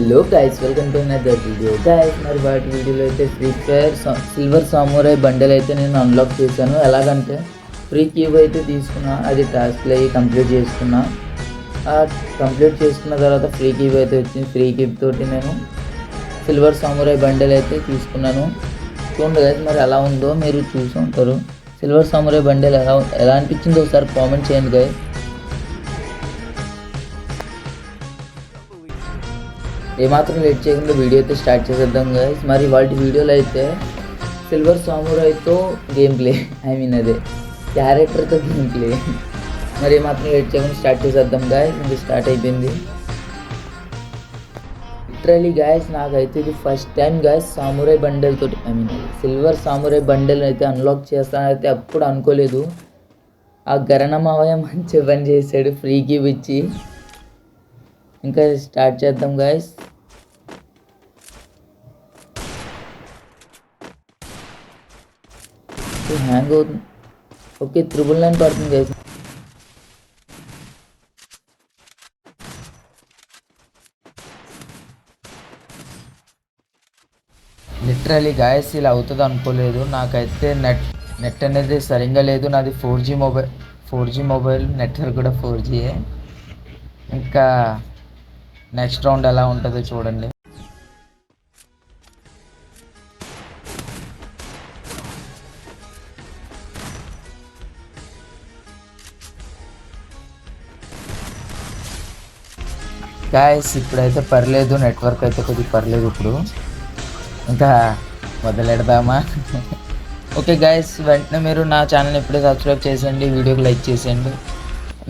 Hello guys welcome to another video guys మరి వాటి వీడియోలో అయితే Free Fire silver samurai bundle అయితే నేను అన్లాక్ చేశాను. ఎలాగంటే ఫ్రీ క్యూబ్ అయితే తీసుకున్నా అది టాస్క్లు అయ్యి కంప్లీట్ చేసుకున్నా. ఆ కంప్లీట్ చేసుకున్న తర్వాత ఫ్రీ క్యూబ్ అయితే వచ్చింది. ఫ్రీ క్యూబ్ తోటి నేను సిల్వర్ సామురాయ్ బండల్ అయితే తీసుకున్నాను. చూడండి గైస్ మరి ఎలా ఉందో మీరు చూసి ఉంటారు. సిల్వర్ సామురాయ్ బండల్ ఎలా ఎలా అనిపించిందో ఒకసారి కామెంట్ చేయండి గైస్ ఏమాత్రం లేట్ చేయకుండా వీడియో అయితే స్టార్ట్ చేసేద్దాం గైస్ మరి వాటి వీడియోలో అయితే సిల్వర్ సామురాయ్తో గేమ్ ప్లే ఐ మీన్ అదే క్యారెక్టర్తో గేమ్ ప్లే మరి ఏమాత్రం లేట్ చేయకుండా స్టార్ట్ చేసేద్దాం గాయస్ ఇది స్టార్ట్ అయిపోయింది. లిటరలీ గాయస్ నాకైతే ఇది first time guys samurai bundle తోటి I mean silver samurai bundle అయితే అన్లాక్ చేస్తానైతే అప్పుడు అనుకోలేదు. ఆ గరణమావయ్య మంచి పని చేశాడు ఫ్రీకి ఇచ్చి. ఇంకా స్టార్ట్ చేద్దాం గాయస్ హ్యాంగ్ అవుతుంది. ఓకే త్రిబుల్ నైన్ పడుతుంది గైస్ లిటరలీ గాయస్ ఇలా అవుతుంది అనుకోలేదు. నాకైతే నెట్ నెట్ అనేది సరిగ్గా లేదు. నాది four G mobile four G mobile network కూడా ఫోర్ జీయే ఇంకా నెక్స్ట్ రౌండ్ ఎలా ఉంటుందో చూడండి. గాయస్ ఇప్పుడైతే పర్లేదు నెట్వర్క్ అయితే కొద్దిగా పర్లేదు ఇప్పుడు. ఇంకా మొదలెడదామా ఓకే గాయస్ వెంటనే మీరు నా ఛానల్ ఇప్పుడే సబ్స్క్రైబ్ చేసేయండి వీడియోకి లైక్ చేసేయండి.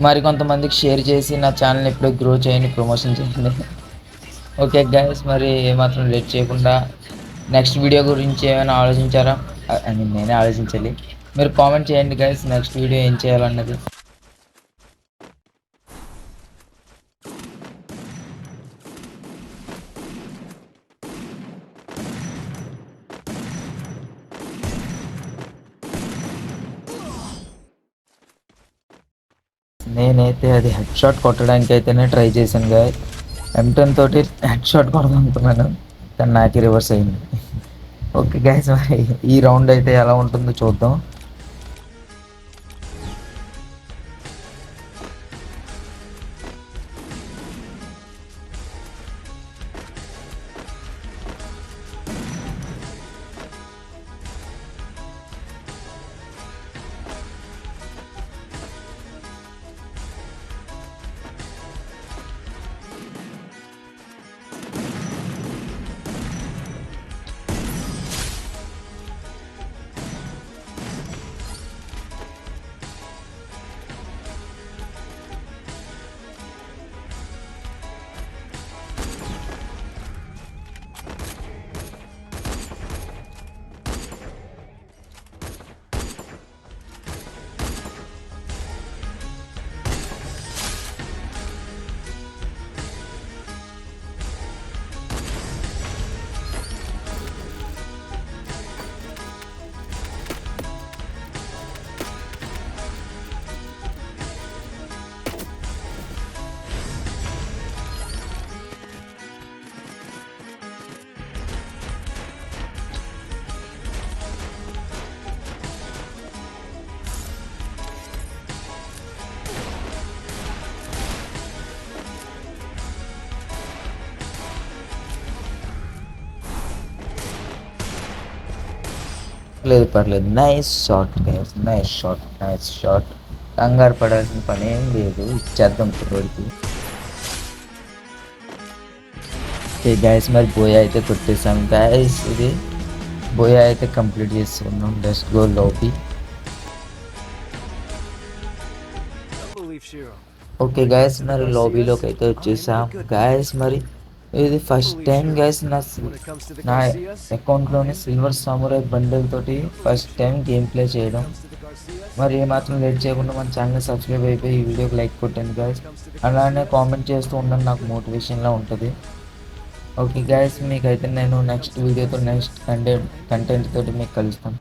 మరి కొంతమందికి షేర్ చేసి నా ఛానల్ని ఇప్పుడే గ్రో చేయండి ప్రమోషన్ చేయండి. ఓకే గాయస్ మరి ఏమాత్రం లేట్ చేయకుండా నెక్స్ట్ వీడియో గురించి ఏమైనా ఆలోచించారా? ఐ మీన్ నేనే ఆలోచించాలి. మీరు కామెంట్ చేయండి గాయస్ నెక్స్ట్ వీడియో ఏం చేయాలన్నది. నేనైతే అది హెడ్ షాట్ కొట్టడానికి అయితేనే ట్రై చేశాను గా ఎంటన్ తోటి హెడ్ షాట్ కొడదాం అనుకున్నాను కానీ నాకు రివర్స్ అయింది. ఓకే గైస్ మరి ఈ రౌండ్ అయితే ఎలా ఉంటుందో చూద్దాం. లేదు పర్లేదు nice shot guys nice shot nice shot కంగారు పడాల్సిన పని ఏం లేదు ఇచ్చేద్దాం పిల్లోడికి ఓకే గైస్ మరి బోయా అయితే కొట్టేసాం గైస్ ఇది బోయా అయితే కంప్లీట్ చేస్తున్నాం let's go lobby okay guys మరి లాబీలోకి అయితే వచ్చేసాం గాయస్ మరి ఇది ఫస్ట్ టైం గాయస్ నా నా అకౌంట్లోని సిల్వర్ సామురాయ్ బండిల్ తోటి ఫస్ట్ టైం గేమ్ ప్లే చేయడం. మరి ఏమాత్రం లేట్ చేయకుండా మన ఛానల్ సబ్స్క్రైబ్ అయిపోయి ఈ వీడియోకి లైక్ కొట్టండి గాయస్ అలానే కామెంట్ చేస్తూ ఉండండి నాకు మోటివేషన్లా ఉంటుంది. ఓకే గాయస్ మీకైతే నేను నెక్స్ట్ వీడియోతో నెక్స్ట్ కంటెంట్ కంటెంట్ తోటి మీకు కలుస్తాను.